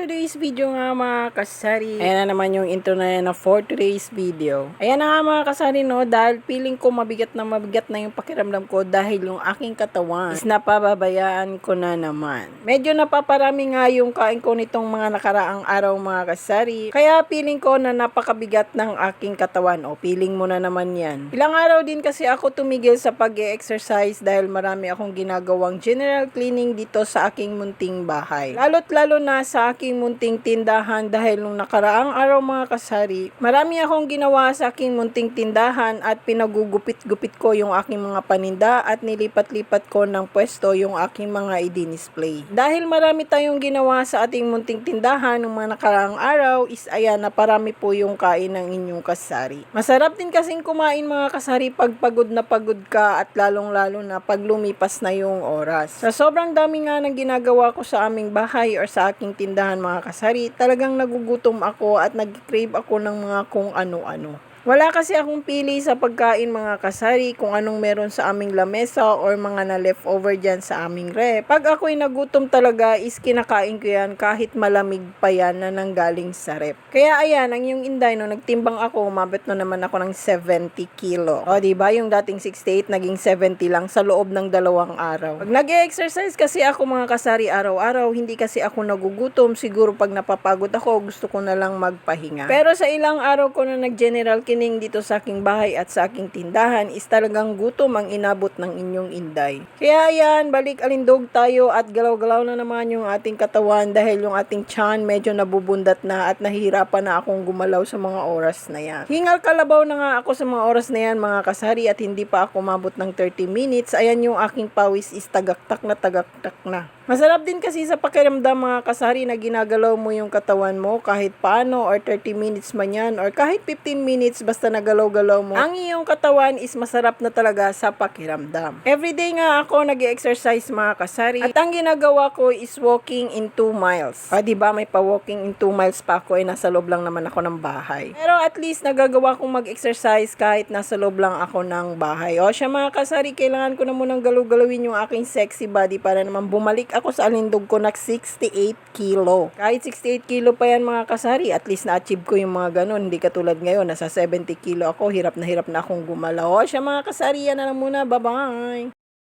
today's video nga mga kasari. Ayan na naman yung intro na yan na for today's video. Ayan na nga mga kasari no, dahil feeling ko mabigat na mabigat na yung pakiramdam ko dahil yung aking katawan is napababayaan ko na naman. Medyo napaparami nga yung kain ko nitong mga nakaraang araw mga kasari. Kaya feeling ko na napakabigat ng aking katawan. O feeling mo na naman yan. Ilang araw din kasi ako tumigil sa pag exercise dahil marami akong ginagawang general cleaning dito sa aking munting bahay. Lalo't lalo na sa aking munting tindahan dahil nung nakaraang araw mga kasari, marami akong ginawa sa aking munting tindahan at pinagugupit-gupit ko yung aking mga paninda at nilipat-lipat ko ng pwesto yung aking mga i-display. Dahil marami tayong ginawa sa ating munting tindahan nung mga nakaraang araw is ayan na parami po yung kain ng inyong kasari. Masarap din kasing kumain mga kasari pag pagod na pagod ka at lalong-lalo na pag lumipas na yung oras. Sa sobrang dami nga ng ginagawa ko sa aming bahay or sa aking tindahan mga kasari, talagang nagugutom ako at nag-crave ako ng mga kung ano-ano. Wala kasi akong pili sa pagkain mga kasari kung anong meron sa aming lamesa or mga na leftover dyan sa aming rep. Pag ako'y nagutom talaga is kinakain ko yan kahit malamig pa yan na nanggaling sa rep. Kaya ayan, ang yung inday no, nagtimbang ako, umabot no naman ako ng 70 kilo. O ba yung dating 68 naging 70 lang sa loob ng dalawang araw. Pag nag-exercise kasi ako mga kasari araw-araw, hindi kasi ako nagugutom. Siguro pag napapagod ako, gusto ko na lang magpahinga. Pero sa ilang araw ko na nag-general kining dito sa aking bahay at sa aking tindahan is talagang gutom ang inabot ng inyong inday. Kaya yan, balik alindog tayo at galaw-galaw na naman yung ating katawan dahil yung ating tiyan medyo nabubundat na at nahihirapan na akong gumalaw sa mga oras na yan. Hingal kalabaw na nga ako sa mga oras na yan mga kasari at hindi pa ako mabot ng 30 minutes. Ayan yung aking pawis is tagaktak na tagaktak na. Masarap din kasi sa pakiramdam mga kasari na ginagalaw mo yung katawan mo kahit paano or 30 minutes man yan or kahit 15 minutes basta nagalaw-galaw mo. Ang iyong katawan is masarap na talaga sa pakiramdam. Everyday nga ako nag exercise mga kasari at ang ginagawa ko is walking in 2 miles. Ah, di ba may pa-walking in 2 miles pa ako eh nasa loob lang naman ako ng bahay. Pero at least nagagawa kong mag-exercise kahit nasa loob lang ako ng bahay. O siya mga kasari, kailangan ko na munang galaw-galawin yung aking sexy body para naman bumalik ako sa alindog ko na 68 kilo. Kahit 68 kilo pa yan mga kasari, at least na-achieve ko yung mga ganun. Hindi katulad ngayon, nasa 70 kilo ako, hirap na hirap na akong gumalaw. O siya mga kasari, yan na lang muna. Bye-bye!